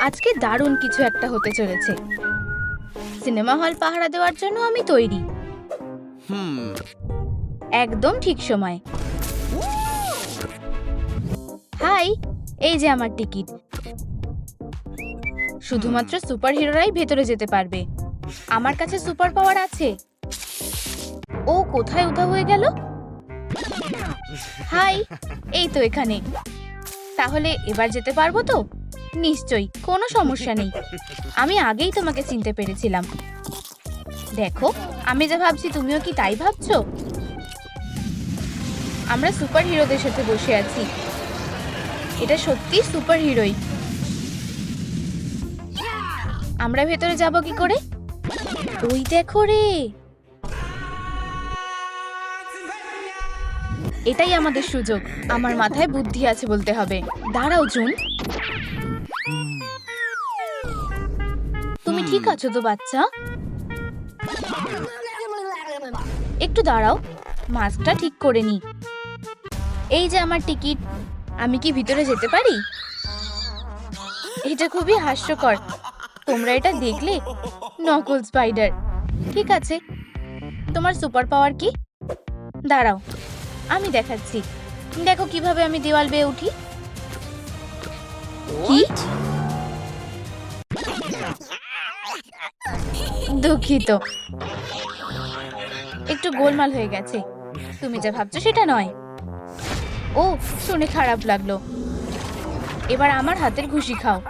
আজকে দারুণ কিছু একটা হতে চলেছে। সিনেমা হল পাহারা দেওয়ার জন্য আমি তৈরি। হুম। একদম ঠিক সময়। হাই এই যে আমার টিকিট। শুধুমাত্র সুপার হিরোরাই ভেতরে যেতে পারবে। আমার কাছে সুপার পাওয়ার আছে। ও কোথায় উধা হয়ে গেল? হাই এই তো এখানে। তাহলে এবার যেতে পারব তো? নিশ্চয়ই, কোনো সমস্যা নেই। আমি আগেই তোমাকে চিনতে পেরেছিলাম। দেখো, আমি যা ভাবছি তুমিও কি তাই ভাবছ? আমরা সুপার হিরোদের সাথে বসে আছি। এটা সত্যি সুপার হিরোই আমরা ভেতরে যাব কি করে? ওই দেখো রে। এটাই আমাদের সুযোগ। আমার মাথায় বুদ্ধি আছে বলতে হবে। দাঁড়াও, জুন। ঠিক আছো তো, বাচ্চা? একটু দাঁড়াও, মাস্কটা ঠিক করে নি। এই যে আমার টিকিট, আমি কি ভিতরে যেতে পারি? এটা খুবই হাস্যকর। তোমরা এটা দেখলে? নকল স্পাইডার। ঠিক আছে। তোমার সুপার পাওয়ার কি? দাঁড়াও, আমি দেখাচ্ছি। দেখো কীভাবে আমি দেওয়াল বেয়ে উঠি। কি? দুঃখিত। একটু গোলমাল হয়ে গেছে। তুমি যা ভাবছ সেটা নয়। ও, শুনে খারাপ লাগল। এবার আমার হাতের ঘুষি খাও।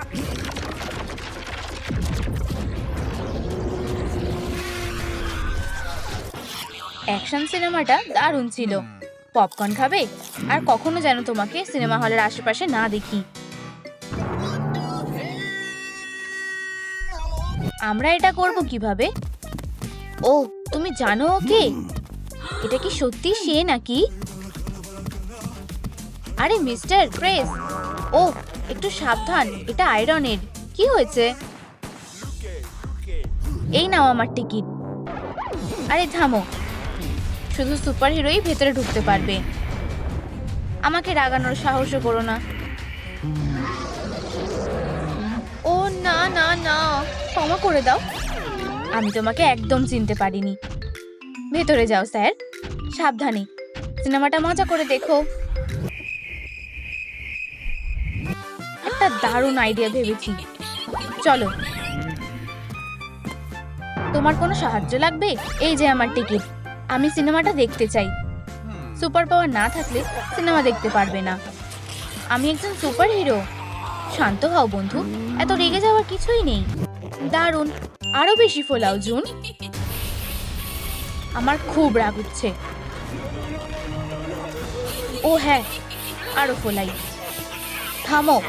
অ্যাকশন সিনেমাটা দারুণ ছিল। পপকর্ন খাবে? আর কখনো যেন তোমাকে সিনেমা হলের আশেপাশে না দেখি। আমরা এটা করব কীভাবে? ও, তুমি জানো ওকে? এটা কি সত্যি সে নাকি? আরে, মিস্টার ক্রেস। ও, একটু সাবধান, এটা আয়রনের। কি হয়েছে? এই নাও আমার টিকিট। আরে, থামো। শুধু সুপার হিরোই ভেতরে ঢুকতে পারবে। আমাকে রাগানোর সাহসও করো না। না না। ক্ষমা করে দাও। আমি তোমাকে একদম চিনতে পারিনি। ভেতরে যাও, স্যার। সাবধানে। সিনেমাটা মজা করে দেখো। একটা দারুণ আইডিয়া ভেবেছি। চলো। তোমার কোনো সাহায্য লাগবে? এই যে আমার টিকিট আমি সিনেমাটা দেখতে চাই। সুপার পাওয়ার না থাকলে সিনেমা দেখতে পারবে না। আমি একজন সুপার হিরো শান্ত হও, বন্ধু। এত রেগে যাওয়ার কিছুই নেই। দারুণ। আরও বেশি ফোলাও, জুন। আমার খুব রাগ উঠছে ও হ্যাঁ আরও ফোলাই। থামো।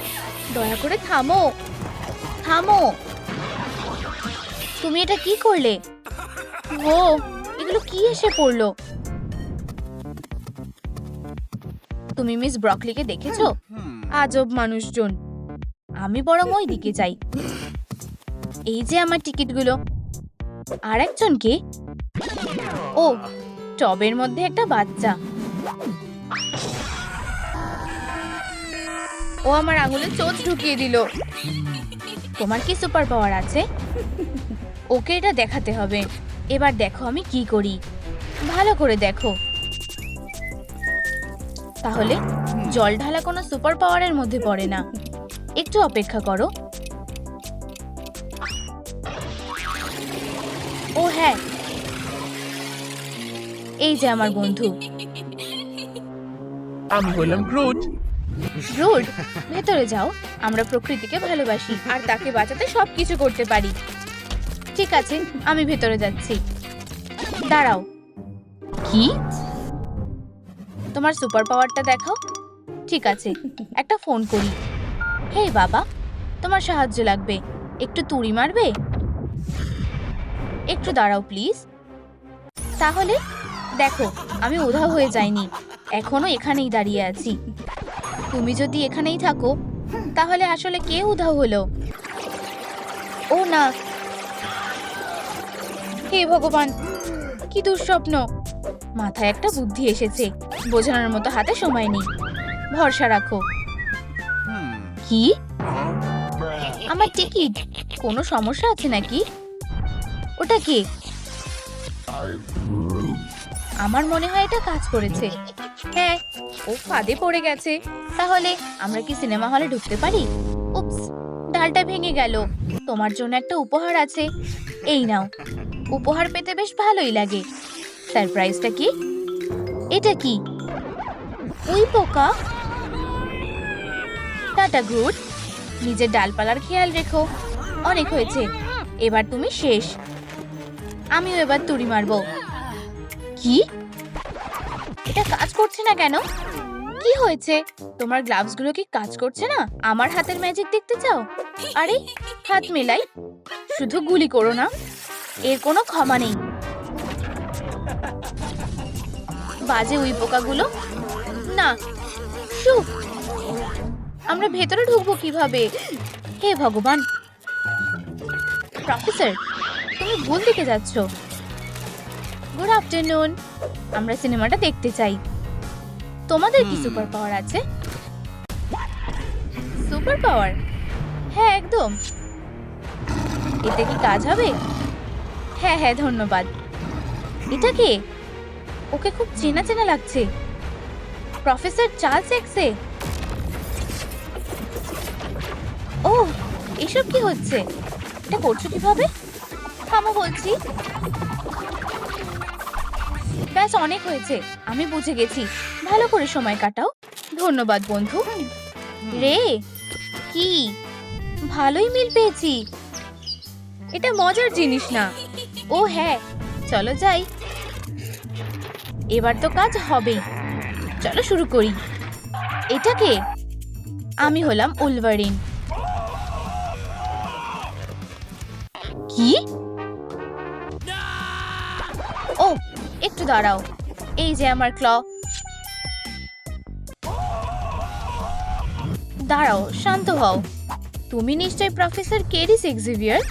দয়া করে থামো। থামো। তুমি এটা কি করলে? ও, এগুলো কি এসে পড়ল? তুমি মিস ব্রকলিকে দেখেছ? আজব মানুষজন। আমি বরং ওই দিকে যাই। এই যে আমার টিকিটগুলো। আর একজনকে ও, টবের মধ্যে একটা বাচ্চা। ও আমার আঙুলে চোখ ঢুকিয়ে দিল। তোমার কি সুপার পাওয়ার আছে? ওকে এটা দেখাতে হবে। এবার দেখো আমি কি করি। ভালো করে দেখো। তাহলে জল ঢালা কোনো সুপার পাওয়ারের মধ্যে পড়ে না। একটু অপেক্ষা করো। ও হ্যাঁ। এই যে আমার বন্ধু। আমি হলাম গ্রুট রোড ভেতরে যাও। আমরা প্রকৃতিকে ভালোবাসি আর তাকে বাঁচাতে সবকিছু করতে পারি। ঠিক আছে আমি ভেতরে যাচ্ছি। দাঁড়াও। কি? তোমার সুপার পাওয়ারটা দেখাও। ঠিক আছে একটা ফোন করি। হে বাবা, তোমার সাহায্য লাগবে। একটু তুড়ি মারবে? একটু দাঁড়াও, প্লিজ। তাহলে, দেখো, আমি উধাও হয়ে যাইনি। এখনও এখানেই দাঁড়িয়ে আছি। তুমি যদি এখানেই থাকো, তাহলে আসলে কে উধাও হলো? ও না। হে ভগবান, কি দুঃস্বপ্ন। মাথায় একটা বুদ্ধি এসেছে। বোঝানোর মতো হাতে সময় নেই। ভরসা রাখো। কি? আমার টিকিট। কোনো সমস্যা আছে নাকি? ওটা কি? আমার মনে হয় এটা কাজ করেছে। হ্যাঁ ও ফাঁদে পড়ে গেছে। তাহলে আমরা কি সিনেমা হলে ঢুকতে পারি? উপস ডালটা ভেঙে গেল। তোমার জন্য একটা উপহার আছে। এই নাও। উপহার পেতে বেশ ভালোই লাগে। সারপ্রাইজটা কি? এটা কি? ওই পোকা? টাটা, গুড। নিজের ডালপালার খেয়াল রেখো। অনেক হয়েছে। এবার তুমি শেষ। আমিও এবার তুড়ি মারবো। কি? এটা কাজ করছে না কেন? কি হয়েছে? তোমার গ্লাভসগুলো কি কাজ করছে না? আমার হাতের ম্যাজিক দেখতে চাও? আরে, হাত মেলাই। শুধু গুলি করো না। এর কোনো ক্ষমা নেই। বাজে উই পোকাগুলো? না। শু আমরা ভেতরে ঢুকবো কীভাবে? হে ভগবান। প্রফেসর তুমি ভুল দিকে যাচ্ছ? গুড আফটারনুন আমরা সিনেমাটা দেখতে চাই। তোমাদের কি সুপার পাওয়ার আছে? সুপার পাওয়ার হ্যাঁ একদম। এতে কি কাজ হবে? হ্যাঁ হ্যাঁ ধন্যবাদ। এটা কে? ওকে খুব চেনা চেনা লাগছে। প্রফেসর চার্লস এক্সে? ও, এসব কি হচ্ছে? এটা করছ কীভাবে? থামো বলছি। ব্যাস, অনেক হয়েছে। আমি বুঝে গেছি। ভালো করে সময় কাটাও। ধন্যবাদ, বন্ধু। রে, কি? ভালোই মিল পেয়েছি। এটা মজার জিনিস না। ও হ্যাঁ চলো যাই। এবার তো কাজ হবেই। চলো শুরু করি। এটাকে আমি হলাম উলভারিন। কি? ও, একটু দাঁড়াও। এই যে আমার ক্ল। দাঁড়াও, শান্ত হও। তুমি নিশ্চয় প্রফেসর কেরিস এক্সিভিয়ার?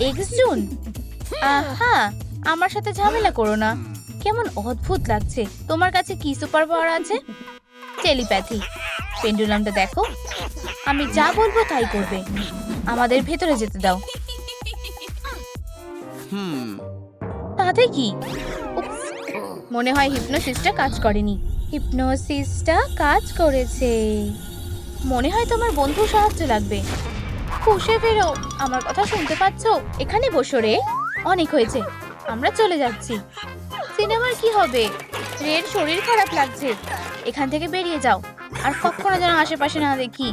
এক্স জুন আহা, আমার সাথে ঝামেলা করো না। কেমন অদ্ভুত লাগছে। তোমার কাছে কি সুপার পাওয়ার আছে? টেলিপ্যাথি। পেন্ডুলামটা দেখো। আমি যা বলব তাই করবে। আমাদের ভেতরে যেতে দাও। হুম তাতে কি? মনে হয় হিপনোসিসটা কাজ করেনি। হিপনোসিসটা কাজ করেছে। মনে হয় তোমার বন্ধু সাহায্য লাগবে। বসে ফেরো। আমার কথা শুনতে পাচ্ছ? এখানে বসো রে। অনেক হয়েছে। আমরা চলে যাচ্ছি। সিনেমার কি হবে? রের শরীর খারাপ লাগছে। এখান থেকে বেরিয়ে যাও। আর কখনো যেন আশেপাশে না দেখি।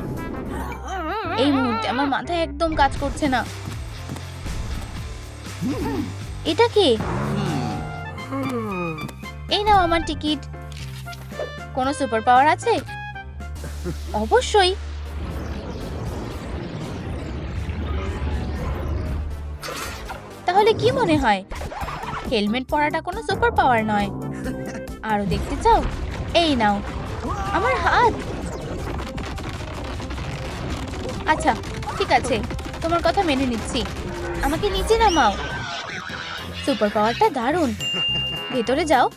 এই মুহূর্তে আমার মাথা একদম কাজ করছে না। এটা কে? এই নাও আমার টিকিট। কোনো সুপার পাওয়ার আছে? অবশ্যই। তাহলে কি মনে হয়? হেলমেট পরাটা কোনো সুপার পাওয়ার নয়। আরও দেখতে চাও? এই নাও। আমার হাত। আচ্ছা ঠিক আছে। তোমার কথা মেনে নিচ্ছি। আমাকে নিচে নামাও। সুপার পাওয়ারটা দারুণ। ভেতরে যাও।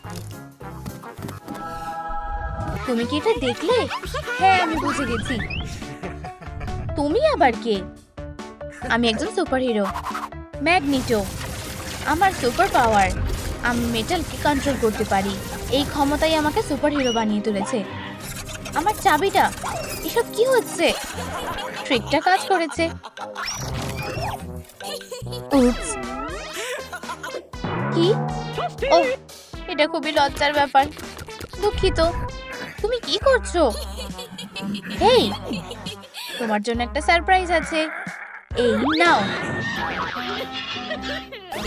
তুমি কি এটা দেখলে? হ্যাঁ আমি বুঝে গেছি। তুমি আবার কে? আমি একজন সুপারহিরো। ম্যাগনিটো। আমার সুপার পাওয়ার। আমি মেটালকে কন্ট্রোল করতে পারি। এই ক্ষমতাই আমাকে সুপারহিরো বানিয়ে তুলেছে। আমার চাবিটা। এসব কি হচ্ছে? ট্রিকটা কাজ করেছে। উপস কি? ও এটা খুবই লজ্জার ব্যাপার। দুঃখিত। তুমি কি করছ? এই তোমার জন্য একটা সারপ্রাইজ আছে। এই নাও।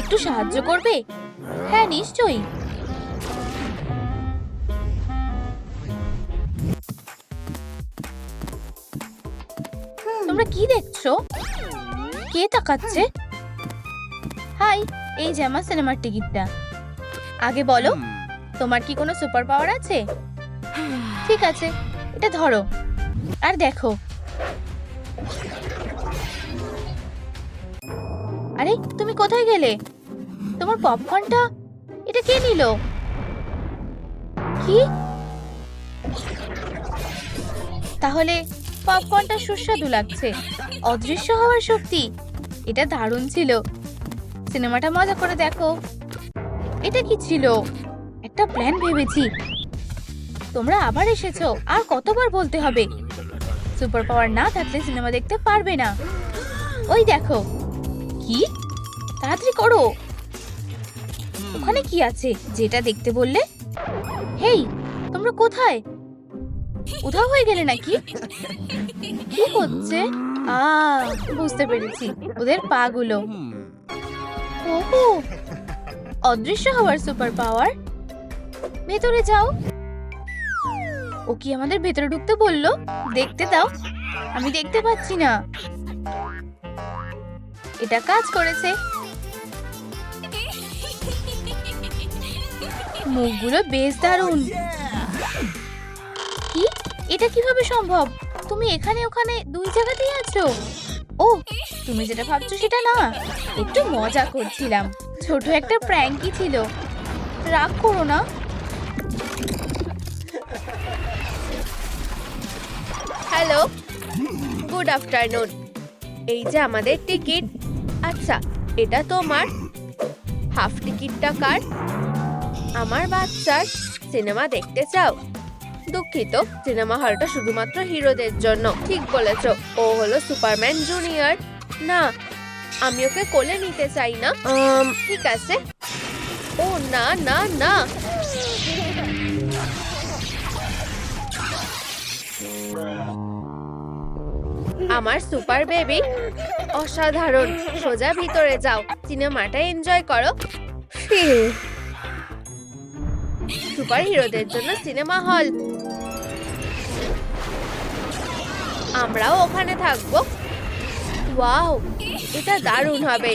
একটু সাহায্য করবে? হ্যাঁ নিশ্চয়ই। তোমরা কি দেখছ? কে তাকাচ্ছে? হাই এই যে আমার সিনেমার টিকিটটা আগে বলো তোমার কি কোনো সুপার পাওয়ার আছে? ঠিক আছে এটা ধরো। আর দেখো। আরে তুমি কোথায় গেলে? তোমার পপকর্নটা এটা কে নিল? কি? তাহলে পপকর্নটা সুস্বাদু লাগছে অদৃশ্য হওয়ার শক্তি এটা দারুণ ছিল। সিনেমাটা মজা করে দেখো। এটা কি ছিল? একটা প্ল্যান ভেবেছি। তোমরা আবার এসেছ, আর কতবার বলতে হবে? সুপার পাওয়ার না থাকলে সিনেমা দেখতে পারবে না। ওই দেখো। কি? তাড়াতাড়ি করো। ওখানে কি আছে? যেটা দেখতে বললে? হেই, তোমরা কোথায়? উধাও হয়ে গেলে নাকি? কি হচ্ছে? আ বুঝতে পেরেছি। ওদের পাগুলো. ওহো, অদৃশ্য হওয়ার সুপার পাওয়ার ভেতরে যাও। ও কি আমাদের ভেতরে ঢুকতে বলল? দেখতে দাও, আমি দেখতে পাচ্ছি না। এটা কাজ করেছে। মুখগুলো বেশ দারুণ। কি? এটা কীভাবে সম্ভব? তুমি এখানে ওখানে দুই জায়গাতেই আছো? ও, তুমি যেটা ভাবছ সেটা না। একটু মজা করছিলাম। ছোট একটা প্র্যাঙ্কি ছিল। রাগ করো না। Hello, good afternoon. এই যে আমাদের টিকিট। আচ্ছা এটা তোমার? হাফ টিকিটটা কার? আমার বাচ্চার সিনেমা দেখতে চাও। দুঃখিত, সিনেমা হলটা শুধুমাত্র হিরোদের জন্য। ঠিক বলেছ, ও হলো সুপারম্যান জুনিয়র। না, আমি ওকে কোলে নিতে চাই না। ঠিক আছে। ও, না না না। আমার সুপার বেবি, অসাধারণ। সোজা ভিতরে যাও, সিনেমাটা এনজয় করো। সুপার হিরোদের জন্য সিনেমা হল। আমরাও ওখানে থাকব। ওয়াও, এটা দারুণ হবে।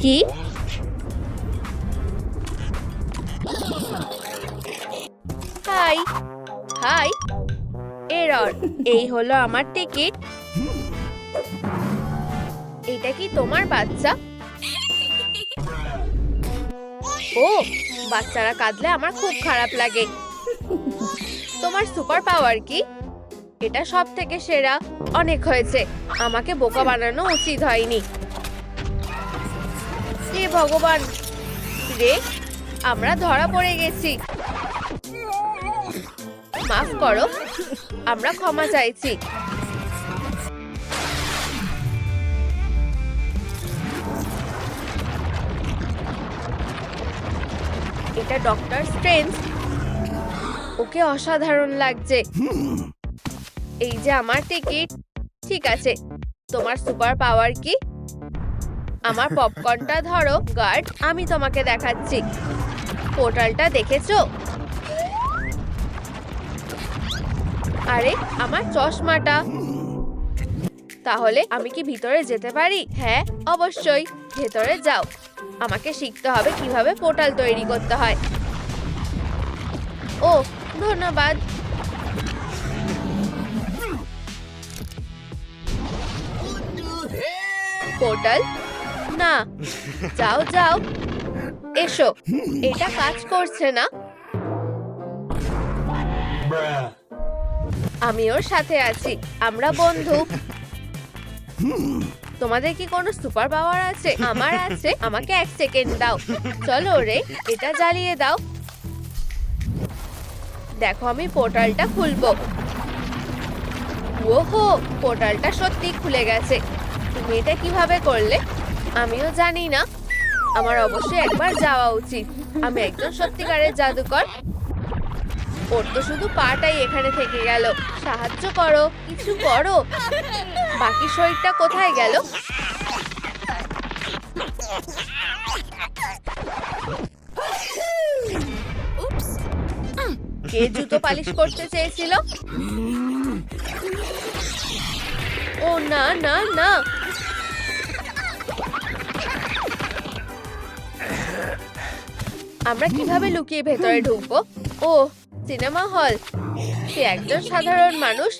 কি? হাই হাই, এরর, এই হলো আমার টিকিট। এটা কি তোমার বাচ্চা? ও, বাচ্চারা কাঁদলে আমার খুব খারাপ লাগে। তোমার সুপার পাওয়ার কি? এটা সব থেকে সেরা। অনেক হয়েছে। আমাকে বোকা বানানো উচিত হয়নি। হে ভগবান। রে, আমরা ধরা পড়ে গেছি। মাফ করো, আমরা ক্ষমা চাইছি। এটা ডক্টর স্ট্রেঞ্জ ওকে অসাধারণ লাগছে। এই যে আমার টিকিট ঠিক আছে। তোমার সুপার পাওয়ার কি? আমার পপকর্নটা ধরো গার্ড আমি তোমাকে দেখাচ্ছি। পোর্টালটা দেখেছ? আরে, আমার চশমাটা। তাহলে আমি কি ভিতরে যেতে পারি? হ্যাঁ অবশ্যই। ভেতরে যাও। আমাকে শিখতে হবে কীভাবে পোর্টাল তৈরি করতে হয়। ও ধন্যবাদ। পোর্টাল? না, যাও যাও। এসো, এটা কাজ করছে না। আমি ওর সাথে আছি, আমরা বন্ধু। তোমাদের কি কোনো সুপার পাওয়ার আছে? আমার আছে। আমাকে এক সেকেন্ড দাও। চলো রে, এটা জ্বালিয়ে দাও। দেখো, আমি পোর্টালটা খুলবো। ওহো, পোর্টালটা সত্যি খুলে গেছে। তুমি এটা কীভাবে করলে? আমিও জানি না। আমার অবশ্যই একবার যাওয়া উচিত। আমি একজন সত্যিকারের জাদুকর। ওর তো শুধু পাটাই এখানে থেকে গেল। সাহায্য করো, কিছু করো। বাকি শরীরটা কোথায় গেল? কে জুতো পালিশ করতে চেয়েছিল? ও, না না না। আমরা কীভাবে লুকিয়ে ভেতরে ঢুকবো? ও, সিনেমা হল। সে একজন সাধারণ মানুষ।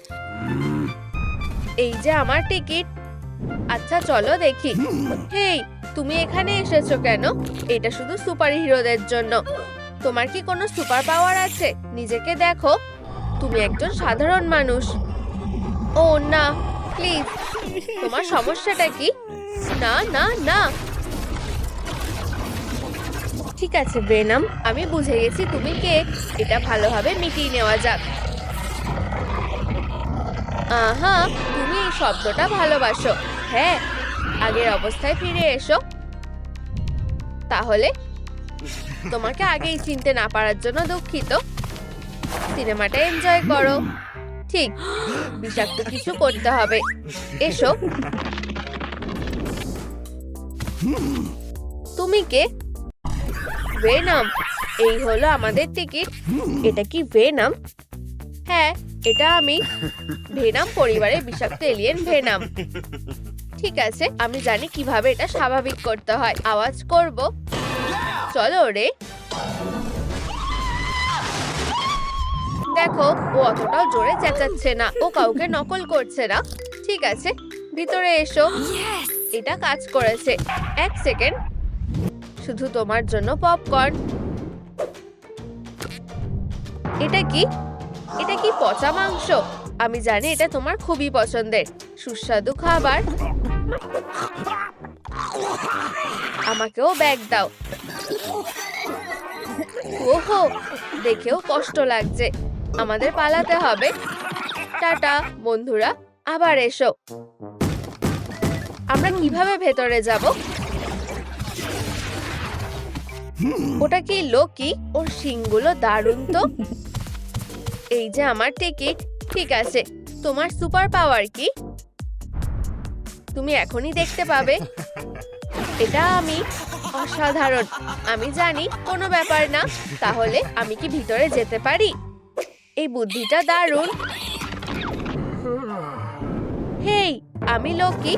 এই যে আমার টিকিট। আচ্ছা চলো দেখি। হেই, তুমি এখানে এসেছ কেন? এটা শুধু সুপার হিরোদের জন্য। তোমার কি কোনো সুপার পাওয়ার আছে? নিজেকে দেখো। তুমি একজন সাধারণ মানুষ। ও, না, প্লিজ। তোমার সমস্যাটা কি? না না না। ঠিক আছে, বেনাম। আমি বুঝে গেছি তুমি কে। এটা ভালোভাবে মিটিয়ে নেওয়া যাক। আহা, তুমি এই শব্দটা ভালোবাসো। হ্যাঁ আগের অবস্থায় ফিরে এসো। তাহলে, তোমাকে আগেই চিনতে না পারার জন্য দুঃখিত। সিনেমাটা এনজয় করো। ঠিক, বিষাক্ত কিছু করতে হবে। এসো। তুমি কে? ভেনাম। এই হলো আমাদের টিকিট। এটা কি ভেনাম? হ্যাঁ। এটা আমি ভেনাম পরিবারের বিষাক্ত এলিয়েন ভেনাম। ঠিক আছে আমি জানি কীভাবে এটা স্বাভাবিক করতে হয়। আওয়াজ করব। চলো রে। দেখো ও অতটাও জোরে চেঁচাচ্ছে না। ও কাউকে নকল করছে না। ঠিক আছে ভিতরে এসো। এটা কাজ করেছে। এক সেকেন্ড। শুধু তোমার জন্য পপকর্ন এটা কি? এটা কি পচা মাংস? আমি জানি এটা তোমার খুবই পছন্দের। সুস্বাদু খাবার। আমাকেও ব্যাগ দাও। ওহো, দেখেও কষ্ট লাগছে। আমাদের পালাতে হবে। টাটা, বন্ধুরা, আবার এসো। আমরা কীভাবে ভেতরে যাব? ওটা কি লোকি? ওর শিংগুলো দারুণ তো। এই যে আমার টিকিট ঠিক আছে। তোমার সুপার পাওয়ার কি? তুমি এখনই দেখতে পাবে। এটা আমি অসাধারণ। আমি জানি কোনো ব্যাপার না, তাহলে আমি কি ভিতরে যেতে পারি? এই বুদ্ধিটা দারুণ। হেই, আমি লোকি।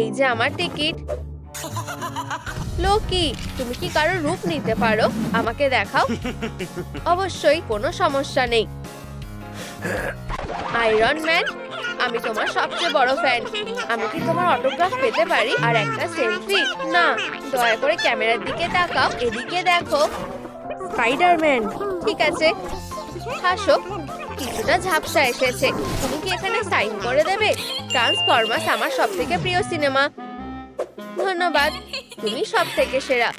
এই যে আমার টিকিট লোকি, তুমি কি কারও রূপ নিতে পারো? আমাকে দেখাও। অবশ্যই, কোনো সমস্যা নেই। আয়রন ম্যান আমি তোমার সবচেয়ে বড় ফ্যান আমি কি তোমার অটোগ্রাফ পেতে পারি? আর একটা সেলফি না, দয়া করে ক্যামেরার দিকে তাকাও, এদিকে দেখো। স্পাইডারম্যান ঠিক আছে। হাসো কিছুটা ঝাপসা এসেছে। তুমি কি এখানে সাইন করে দেবে? ট্রান্সফরমার্স আমার সব থেকে প্রিয় সিনেমা ধন্যবাদ, তুমি সব থেকে সেরা।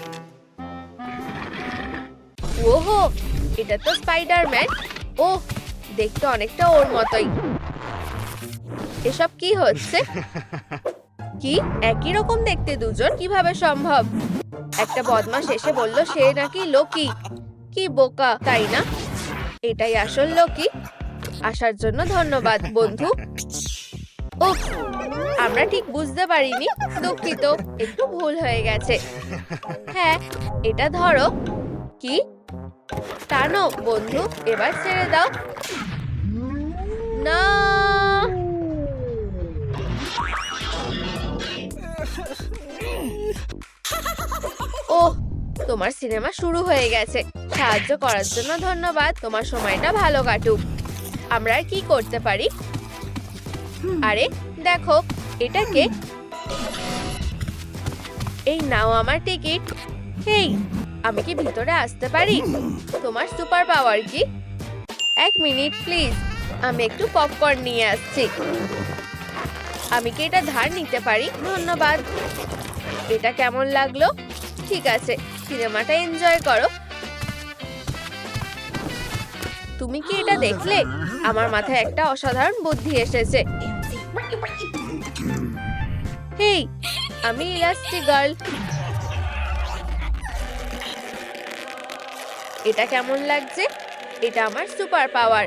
ওহো, এটা তো স্পাইডারম্যান ও দেখতে অনেকটা ওর মতোই। এসব কি হচ্ছে? কি? একই রকম দেখতে দুজন? কীভাবে সম্ভব? একটা বদমাস এসে বলল, সে নাকি লোকি। কি বোকা, তাই না? এটাই আসল লোকি। আসার জন্য ধন্যবাদ, বন্ধু। ও আমরা ঠিক বুঝতে পারিনি। দুঃখিত, একটু ভুল হয়ে গেছে। হ্যাঁ এটা ধরো। কি? টানো, বন্ধু, এবার ছেড়ে দাও। না। ওহ, তোমার সিনেমা শুরু হয়ে গেছে। সাহায্য করার জন্য ধন্যবাদ। তোমার সময়টা ভালো কাটুক। আমরা কি করতে পারি? আরে, দেখো এটাকে এই নাও আমার টিকিট। হেই আমি কি ভিতরে আসতে পারি? তোমার সুপার পাওয়ার কি? এক মিনিট, প্লিজ। আমি একটু পপকর্ন নিয়ে আসছি। আমি কি এটা ধার নিতে পারি? ধন্যবাদ। এটা কেমন লাগল? ঠিক আছে, সিনেমাটা এনজয় করো। তুমি কি এটা দেখলে? আমার মাথায় একটা অসাধারণ বুদ্ধি এসেছে। হেই, আমি ইলাস্টিক গার্ল। এটা কেমন লাগছে? এটা আমার সুপার পাওয়ার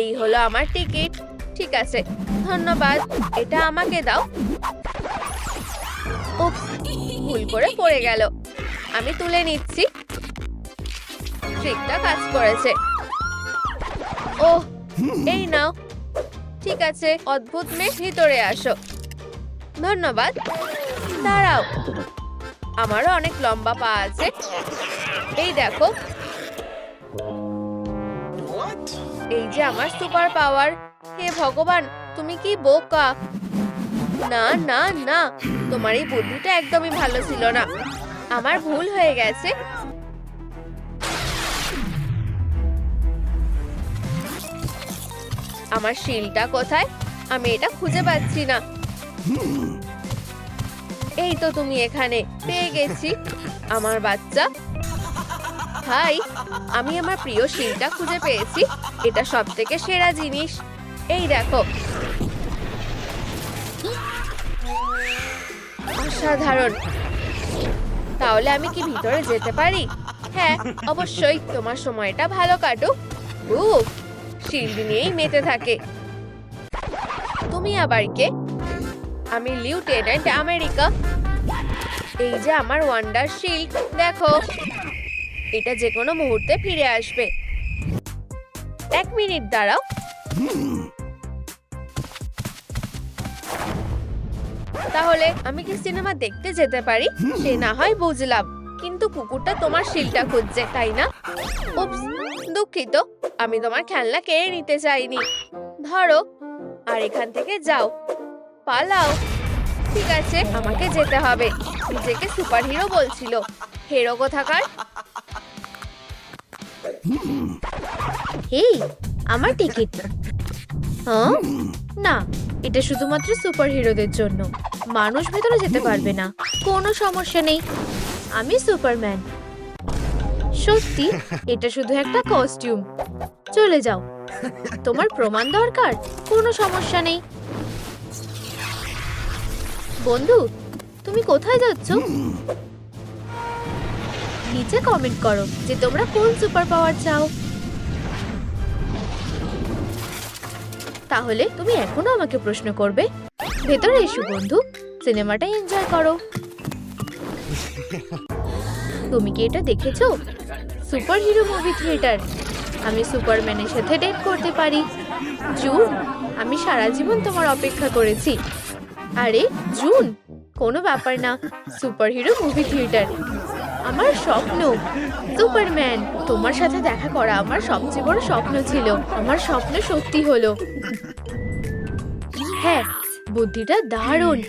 এই হলো আমার টিকিট ঠিক আছে, ধন্যবাদ। এটা আমাকে দাও। ভুল করে পড়ে গেল। আমি তুলে নিচ্ছি। ট্রিকটা কাজ করেছে। ওহ, এই নাও। ঠিক আছে, অদ্ভুত মেয়ে ভিতরে আসো। ধন্যবাদ। দাঁড়াও। আমারও অনেক লম্বা পা আছে। এই দেখো এই যে আমার সুপার পাওয়ার। হে ভগবান, তুমি কি বোকা? না না না, তোমার এই বুদ্ধিটা একদমই ভালো ছিল না। আমার ভুল হয়ে গেছে। আমার শিলটা কোথায়? আমি এটা খুঁজে পাচ্ছি না। এই তো তুমি এখানে, পেয়ে গেছি। আমার বাচ্চা হাই আমি আমার প্রিয় শিলটা খুঁজে পেয়েছি। এটা সব থেকে সেরা জিনিস। এই দেখো। অসাধারণ। তাহলে আমি কি ভিতরে যেতে পারি? হ্যাঁ অবশ্যই, তোমার সময়টা ভালো কাটুক। ও শিল্ড নিয়েই মেতে থাকে। তুমি আবার কে? আমি লিউটেন্যান্ট আমেরিকা। এই যে আমার ওয়ান্ডার শিল্ড, দেখো। এটা যে কোনো মুহূর্তে ফিরে আসবে। এক মিনিট দাঁড়াও। তাহলে আমি কি সিনেমা দেখতে যেতে পারি? সে না হয় বুঝলাম। কিন্তু কুকুরটা তোমার শিলটা খুঁজছে, তাই না? উপস দুঃখিত। আমি তোমার খেলনা কেড়ে নিতে চাইনি। ধরো, আর এখান থেকে যাও। পালাও। ঠিক আছে, আমাকে যেতে হবে। নিজেকে সুপার হিরো বলছিল। হেরো কোথাকার? এই আমার টিকিট। হ্যাঁ? না, এটা শুধুমাত্র সুপার হিরোদের জন্য। মানুষ ভেতরে যেতে পারবে না। কোনো সমস্যা নেই। আমি সুপারম্যান। সত্যি, এটা শুধু একটা কস্টিউম চলে যাও। তোমার প্রমাণ দরকার? কোনো সমস্যা নেই। বন্ধু, তুমি কোথায় যাচ্ছ? নিচে কমেন্ট করো যে তোমরা কোন সুপার পাওয়ার চাও। তাহলে তুমি এখনও আমাকে প্রশ্ন করবে? ভেতরে এসো বন্ধু সিনেমাটা এনজয় করো। তুমি কি এটা দেখেছ? সুপার হিরো মুভি থিয়েটার আমি সুপারম্যানের সাথে ডেট করতে পারি। জুন, আমি সারা জীবন তোমার অপেক্ষা করেছি। আরে, জুন, কোনো ব্যাপার না। সুপার হিরো মুভি থিয়েটার আমার স্বপ্ন, সুপারম্যান। তোমার সাথে দেখা করা আমার সবচেয়ে বড় স্বপ্ন ছিল। আমার স্বপ্ন সত্যি হলো। হ্যাঁ বুদ্ধিটা দারুণ।